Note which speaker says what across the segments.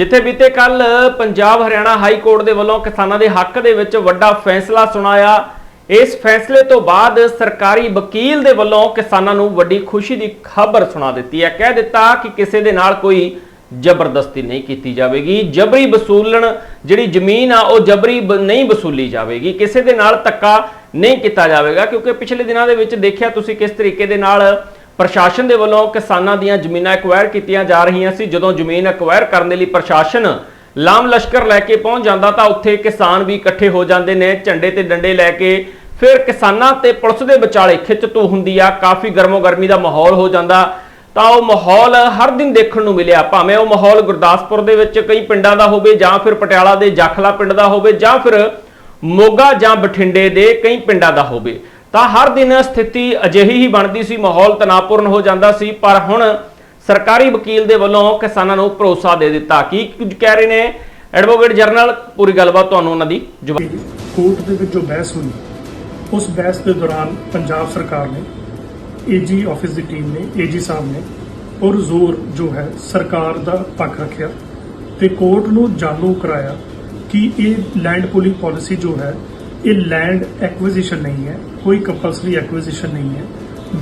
Speaker 1: ਜਿੱਥੇ ਬੀਤੇ ਕੱਲ ਪੰਜਾਬ ਹਰਿਆਣਾ ਹਾਈ ਕੋਰਟ ਦੇ ਵੱਲੋਂ ਕਿਸਾਨਾਂ ਦੇ ਹੱਕ ਦੇ ਵਿੱਚ ਵੱਡਾ ਫੈਸਲਾ ਸੁਣਾਇਆ। ਇਸ ਫੈਸਲੇ ਤੋਂ ਬਾਅਦ ਸਰਕਾਰੀ ਵਕੀਲ ਦੇ ਵੱਲੋਂ ਕਿਸਾਨਾਂ ਨੂੰ ਵੱਡੀ ਖੁਸ਼ੀ ਦੀ ਖਬਰ ਸੁਣਾ ਦਿੱਤੀ ਹੈ। ਕਹਿ ਦਿੱਤਾ ਕਿ ਕਿਸੇ ਦੇ ਨਾਲ ਕੋਈ ਜ਼ਬਰਦਸਤੀ ਨਹੀਂ ਕੀਤੀ ਜਾਵੇਗੀ। ਜਬਰੀ ਵਸੂਲਣ ਜਿਹੜੀ ਜ਼ਮੀਨ ਆ, ਉਹ ਜਬਰੀ ਨਹੀਂ ਵਸੂਲੀ ਜਾਵੇਗੀ। ਕਿਸੇ ਦੇ ਨਾਲ ਧੱਕਾ ਨਹੀਂ ਕੀਤਾ ਜਾਵੇਗਾ, ਕਿਉਂਕਿ ਪਿਛਲੇ ਦਿਨਾਂ ਦੇ ਵਿੱਚ ਦੇਖਿਆ ਤੁਸੀਂ ਕਿਸ ਤਰੀਕੇ ਦੇ ਨਾਲ ਪ੍ਰਸ਼ਾਸਨ ਦੇ ਵੱਲੋਂ ਕਿਸਾਨਾਂ ਦੀਆਂ ਜ਼ਮੀਨਾਂ ਐਕਵਾਇਰ ਕੀਤੀਆਂ ਜਾ ਰਹੀਆਂ ਸੀ। ਜਦੋਂ ਜ਼ਮੀਨ ਐਕਵਾਇਰ ਕਰਨ ਦੇ ਲਈ ਪ੍ਰਸ਼ਾਸਨ ਲਾਮ ਲਸ਼ਕਰ ਲੈ ਕੇ ਪਹੁੰਚ ਜਾਂਦਾ ਤਾਂ ਉੱਥੇ ਕਿਸਾਨ ਵੀ ਇਕੱਠੇ ਹੋ ਜਾਂਦੇ ਨੇ। ਝੰਡੇ ਤੇ ਡੰਡੇ ਲੈ ਕੇ ਫਿਰ ਕਿਸਾਨਾਂ ਤੇ ਪੁਲਿਸ ਦੇ ਵਿਚਾਲੇ ਖਿੱਚਤੂ ਹੁੰਦੀ ਆ। ਕਾਫੀ ਗਰਮੋ ਗਰਮੀ ਦਾ ਮਾਹੌਲ ਹੋ ਜਾਂਦਾ ਤਾਂ ਉਹ ਮਾਹੌਲ ਹਰ ਦਿਨ ਦੇਖਣ ਨੂੰ ਮਿਲਿਆ। ਭਾਵੇਂ ਉਹ ਮਾਹੌਲ ਗੁਰਦਾਸਪੁਰ ਦੇ ਵਿੱਚ ਕਈ ਪਿੰਡਾਂ ਦਾ ਹੋਵੇ ਜਾਂ ਫਿਰ ਪਟਿਆਲਾ ਦੇ ਜਾਖਲਾ ਪਿੰਡ ਦਾ ਹੋਵੇ ਜਾਂ ਫਿਰ ਮੋਗਾ ਜਾਂ ਬਠਿੰਡੇ ਦੇ ਕਈ ਪਿੰਡਾਂ ਦਾ ਹੋਵੇ। ਤਾਂ ਹਰ ਦਿਨ ਸਥਿਤੀ ਅਜਿਹੀ ਹੀ ਬਣਦੀ ਸੀ, ਮਾਹੌਲ ਤਣਾਅਪੂਰਨ ਹੋ ਜਾਂਦਾ ਸੀ, ਪਰ ਹੁਣ ਸਰਕਾਰੀ ਵਕੀਲ ਦੇ ਵੱਲੋਂ ਕਿਸਾਨਾਂ ਨੂੰ ਭਰੋਸਾ ਦੇ ਦਿੱਤਾ। ਕੀ ਕੁਝ ਕਹਿ ਰਹੇ ਨੇ? ਐਡਵੋਕੇਟ ਜਨਰਲ ਪੂਰੀ ਗੱਲਬਾਤ ਤੁਹਾਨੂੰ ਉਹਨਾਂ ਦੀ ਜਵਾਬ
Speaker 2: ਕੋਰਟ ਦੇ ਵਿੱਚ ਜੋ ਬਹਿਸ ਹੋਈ, ਉਸ ਬਹਿਸ ਦੇ ਦੌਰਾਨ ਪੰਜਾਬ ਸਰਕਾਰ ਨੇ ਏਜੀ ਆਫਿਸ ਦੀ ਟੀਮ ਨੇ ਏਜੀ ਸਾਹਿਬ ਨੇ ਔਰ ਜ਼ੋਰ ਜੋ ਹੈ ਸਰਕਾਰ ਦਾ ਪੱਖ ਰੱਖਿਆ ਤੇ ਕੋਰਟ ਨੂੰ ਜਾਣੂ ਕਰਾਇਆ ਕਿ ਇਹ ਲੈਂਡ ਪੂਲਿੰਗ ਪਾਲਿਸੀ ਜੋ ਹੈ, ਇਹ ਲੈਂਡ ਐਕੁਜੀਸ਼ਨ ਨਹੀਂ ਹੈ। ਕੋਈ ਕੰਪਲਸਰੀ ਐਕੁਜੀਸ਼ਨ ਨਹੀਂ ਹੈ।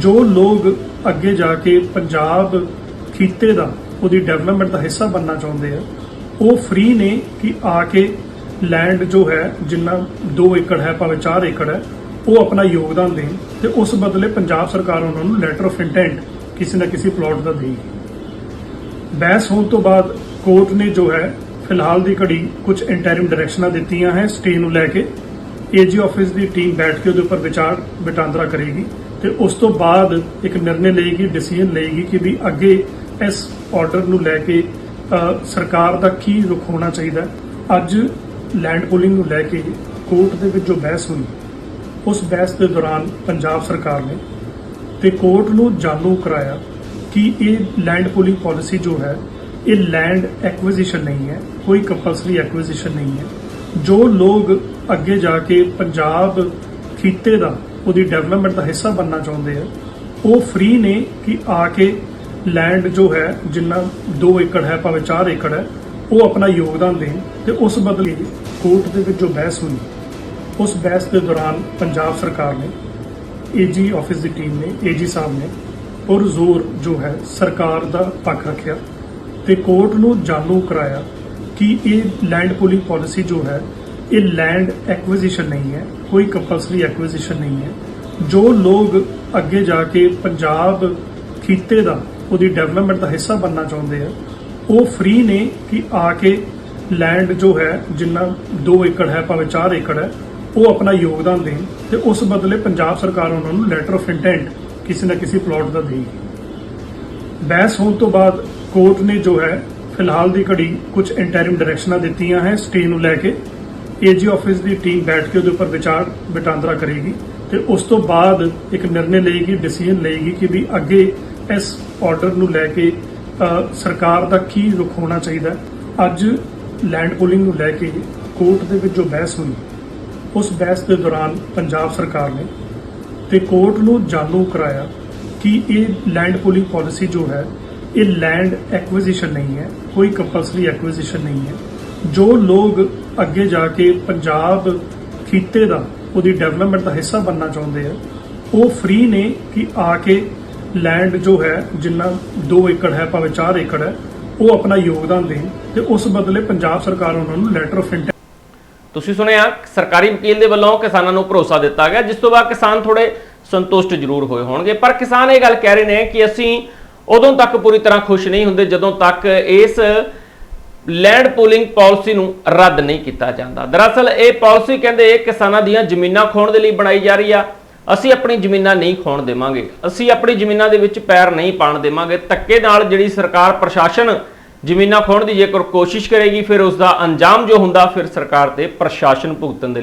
Speaker 2: ਜੋ ਲੋਕ ਅੱਗੇ ਜਾ ਕੇ ਪੰਜਾਬ ਖਿੱਤੇ ਦਾ, ਉਹਦੀ ਡਿਵੈਲਪਮੈਂਟ ਦਾ ਹਿੱਸਾ ਬਣਨਾ ਚਾਹੁੰਦੇ ਆ, ਉਹ ਫ੍ਰੀ ਨੇ ਕਿ ਆ ਕੇ ਲੈਂਡ ਜੋ ਹੈ, ਜਿੰਨਾ 2 ਏਕੜ ਹੈ, ਭਾਵੇਂ 4 ਏਕੜ ਹੈ, ਉਹ ਆਪਣਾ ਯੋਗਦਾਨ ਦੇਣ ਤੇ ਉਸ ਬਦਲੇ ਪੰਜਾਬ ਸਰਕਾਰ ਉਹਨਾਂ ਨੂੰ ਲੈਟਰ ਆਫ ਇੰਟੈਂਟ ਕਿਸੇ ਨਾ ਕਿਸੇ ਪਲਾਟ ਦਾ ਦੇਗੀ ਬਹਿਸ ਹੋਣ ਤੋਂ ਬਾਅਦ ਕੋਰਟ ਨੇ ਜੋ ਹੈ, ਫਿਲਹਾਲ ਦੀ ਘੜੀ ਕੁਝ ਇੰਟਰਿਮ ਡਾਇਰੈਕਸ਼ਨਾਂ ਦਿੱਤੀਆਂ ਹੈ ਸਟੇ ਨੂੰ ਲੈ ਕੇ। ਏਜੀ ਆਫਿਸ ਦੀ ਟੀਮ ਬੈਠ ਕੇ ਉਹਦੇ ਉੱਪਰ ਵਿਚਾਰ ਵਟਾਂਦਰਾ ਕਰੇਗੀ ਤੇ ਉਸ ਤੋਂ ਬਾਅਦ ਇੱਕ ਨਿਰਣੇ ਲਏਗੀ ਡਿਸੀਜਨ ਲਏਗੀ ਕਿ ਵੀ ਅੱਗੇ ਇਸ ਆਰਡਰ ਨੂੰ ਲੈ ਕੇ ਸਰਕਾਰ ਦਾ ਕੀ ਰੁਖ ਹੋਣਾ ਚਾਹੀਦਾ ਅੱਜ ਲੈਂਡ ਪੂਲਿੰਗ ਨੂੰ ਲੈ ਕੇ ਕੋਰਟ ਦੇ ਵਿੱਚ ਜੋ ਬਹਿਸ ਹੋਈ, ਉਸ ਬਹਿਸ ਦੇ ਦੌਰਾਨ ਪੰਜਾਬ ਸਰਕਾਰ ਨੇ ਤੇ ਕੋਰਟ ਨੂੰ ਜਾਣੂ ਕਰਾਇਆ ਕਿ ਇਹ ਲੈਂਡ ਪੂਲਿੰਗ ਪਾਲਿਸੀ ਜੋ ਹੈ, ਇਹ ਲੈਂਡ ਐਕੁਜੀਸ਼ਨ ਨਹੀਂ ਹੈ, ਕੋਈ ਕੰਪਲਸਰੀ ਐਕੁਜੀਸ਼ਨ ਨਹੀਂ ਹੈ। ਜੋ ਲੋਕ ਅੱਗੇ ਜਾ ਕੇ ਪੰਜਾਬ ਖਿੱਤੇ ਦਾ, ਉਹਦੀ ਡਿਵੈਲਪਮੈਂਟ ਦਾ ਹਿੱਸਾ ਬਣਨਾ ਚਾਹੁੰਦੇ ਆ। ਉਹ ਫ੍ਰੀ ਨੇ ਕਿ ਆ ਕੇ ਲੈਂਡ ਜੋ ਹੈ, ਜਿੰਨਾ 2 ਏਕੜ ਹੈ, ਭਾਵੇਂ 4 ਏਕੜ ਹੈ, ਉਹ ਆਪਣਾ ਯੋਗਦਾਨ ਦੇਣ ਤੇ ਉਸ ਬਦਲੇ ਕੋਰਟ ਦੇ ਵਿੱਚ ਜੋ ਬਹਿਸ ਹੋਈ, ਉਸ ਬਹਿਸ ਦੇ ਦੌਰਾਨ ਪੰਜਾਬ ਸਰਕਾਰ ਨੇ ਏਜੀ ਆਫਿਸ ਦੀ ਟੀਮ ਨੇ ਏਜੀ ਸਾਹਿਬ ਨੇ ਔਰ ਜ਼ੋਰ ਜੋ ਹੈ, ਸਰਕਾਰ ਦਾ ਪੱਖ ਰੱਖਿਆ ਤੇ ਕੋਰਟ ਨੂੰ ਜਾਣੂ ਕਰਾਇਆ ਕਿ ਇਹ ਲੈਂਡ ਪੂਲਿੰਗ ਪਾਲਿਸੀ ਜੋ ਹੈ ਇਹ ਲੈਂਡ ਐਕੁਜੀਸ਼ਨ ਨਹੀਂ ਹੈ, ਕੋਈ ਕੰਪਲਸਰੀ ਐਕੁਜੀਸ਼ਨ ਨਹੀਂ ਹੈ। ਜੋ ਲੋਕ ਅੱਗੇ ਜਾ ਕੇ ਪੰਜਾਬ ਖਿੱਤੇ ਦਾ, ਉਹਦੀ ਡਿਵੈਲਪਮੈਂਟ ਦਾ ਹਿੱਸਾ ਬਣਨਾ ਚਾਹੁੰਦੇ ਆ, ਉਹ ਫ੍ਰੀ ਨੇ ਕਿ ਆ ਕੇ ਲੈਂਡ ਜੋ ਹੈ, ਜਿੰਨਾ 2 ਏਕੜ ਹੈ, ਭਾਵੇਂ 4 ਏਕੜ ਹੈ, ਉਹ ਆਪਣਾ ਯੋਗਦਾਨ ਦੇਣ ਤੇ ਉਸ ਬਦਲੇ ਪੰਜਾਬ ਸਰਕਾਰ ਉਹਨਾਂ ਨੂੰ ਲੈਟਰ ਆਫ ਇੰਟੈਂਟ ਕਿਸੇ ਨਾ ਕਿਸੇ ਪਲਾਟ ਦਾ ਦੇਗੀ ਬਹਿਸ ਹੋਣ ਤੋਂ ਬਾਅਦ ਕੋਰਟ ਨੇ ਜੋ ਹੈ, ਫਿਲਹਾਲ ਦੀ ਘੜੀ ਕੁਝ ਇੰਟਰਿਮ ਡਾਇਰੈਕਸ਼ਨਾਂ ਦਿੱਤੀਆਂ ਹੈ ਸਟੇ ਨੂੰ ਲੈ ਕੇ। ਏਜੀ ਆਫਿਸ ਦੀ ਟੀਮ ਬੈਠ ਕੇ ਉਹਦੇ ਉੱਪਰ ਵਿਚਾਰ ਵਟਾਂਦਰਾ ਕਰੇਗੀ ਤੇ ਉਸ ਤੋਂ ਬਾਅਦ ਇੱਕ ਨਿਰਣੇ ਲਏਗੀ ਡਿਸੀਜਨ ਲਏਗੀ ਕਿ ਵੀ ਅੱਗੇ ਇਸ ਆਰਡਰ ਨੂੰ ਲੈ ਕੇ ਸਰਕਾਰ ਦਾ ਕੀ ਰੁਖ ਹੋਣਾ ਚਾਹੀਦਾ ਅੱਜ ਲੈਂਡ ਪੂਲਿੰਗ ਨੂੰ ਲੈ ਕੇ ਕੋਰਟ ਦੇ ਵਿੱਚ ਜੋ ਬਹਿਸ ਹੋਈ, ਉਸ ਬਹਿਸ ਦੇ ਦੌਰਾਨ ਪੰਜਾਬ ਸਰਕਾਰ ਨੇ ਤੇ ਕੋਰਟ ਨੂੰ ਜਾਣੂ ਕਰਾਇਆ ਕਿ ਇਹ ਲੈਂਡ ਪੂਲਿੰਗ ਪਾਲਿਸੀ ਜੋ ਹੈ, ਇਹ ਲੈਂਡ ਐਕੁਜੀਸ਼ਨ ਨਹੀਂ ਹੈ, ਕੋਈ ਕੰਪਲਸਰੀ ਐਕੁਜੀਸ਼ਨ ਨਹੀਂ ਹੈ। ਜੋ ਲੋਕ ਅੱਗੇ ਜਾ ਕੇ ਪੰਜਾਬ ਖਿੱਤੇ ਦਾ, ਉਹਦੀ ਡਿਵੈਲਪਮੈਂਟ ਦਾ ਹਿੱਸਾ ਬਣਨਾ ਚਾਹੁੰਦੇ ਆ। ਉਹ ਫ੍ਰੀ ਨੇ ਕਿ ਆ ਕੇ ਲੈਂਡ ਜੋ ਹੈ, ਜਿੰਨਾ 2 ਏਕੜ ਹੈ, ਭਾਵੇਂ 4 ਏਕੜ ਹੈ, ਉਹ ਆਪਣਾ ਯੋਗਦਾਨ ਦੇਣ ਤੇ ਉਸ ਬਦਲੇ ਪੰਜਾਬ ਸਰਕਾਰ ਉਹਨਾਂ ਨੂੰ ਲੈਟਰ ਆਫ ਇੰਟੈਂਟ
Speaker 1: ਤੁਸੀਂ ਸੁਣਿਆ, ਸਰਕਾਰੀ ਵਕੀਲ ਦੇ ਵੱਲੋਂ ਕਿਸਾਨਾਂ ਨੂੰ ਭਰੋਸਾ ਦਿੱਤਾ ਗਿਆ, ਜਿਸ ਤੋਂ ਬਾਅਦ ਕਿਸਾਨ ਥੋੜੇ ਸੰਤੁਸ਼ਟ ਜ਼ਰੂਰ ਹੋਏ ਹੋਣਗੇ। ਪਰ ਕਿਸਾਨ ਇਹ ਗੱਲ ਕਹਿ ਰਹੇ ਨੇ ਕਿ ਅਸੀਂ ਉਦੋਂ ਤੱਕ ਪੂਰੀ ਤਰ੍ਹਾਂ ਖੁਸ਼ ਨਹੀਂ ਹੁੰਦੇ, ਜਦੋਂ ਤੱਕ ਇਸ ਲੈਂਡ ਪੂਲਿੰਗ ਪਾਲਿਸੀ ਨੂੰ ਰੱਦ ਨਹੀਂ ਕੀਤਾ ਜਾਂਦਾ। ਦਰਅਸਲ ਇਹ ਪਾਲਿਸੀ ਕਹਿੰਦੇ ਕਿਸਾਨਾਂ ਦੀਆਂ ਜ਼ਮੀਨਾਂ ਖੋਣ ਦੇ ਲਈ ਬਣਾਈ ਜਾ ਰਹੀ ਆ। ਅਸੀਂ ਆਪਣੀ ਜ਼ਮੀਨਾਂ ਨਹੀਂ ਖੋਣ ਦੇਵਾਂਗੇ। ਅਸੀਂ ਆਪਣੀ ਜ਼ਮੀਨਾਂ ਦੇ ਵਿੱਚ ਪੈਰ ਨਹੀਂ ਪਾਣ ਦੇਵਾਂਗੇ। ਧੱਕੇ ਨਾਲ ਜਿਹੜੀ ਸਰਕਾਰ ਪ੍ਰਸ਼ਾਸਨ ਜ਼ਮੀਨਾਂ ਖੋਣ ਦੀ ਜੇਕਰ ਕੋਸ਼ਿਸ਼ ਕਰੇਗੀ, ਫਿਰ ਉਸ ਦਾ ਅੰਜਾਮ ਜੋ ਹੁੰਦਾ, ਫਿਰ ਸਰਕਾਰ ਤੇ ਪ੍ਰਸ਼ਾਸਨ ਭੁਗਤਣ ਦੇ ਲਈ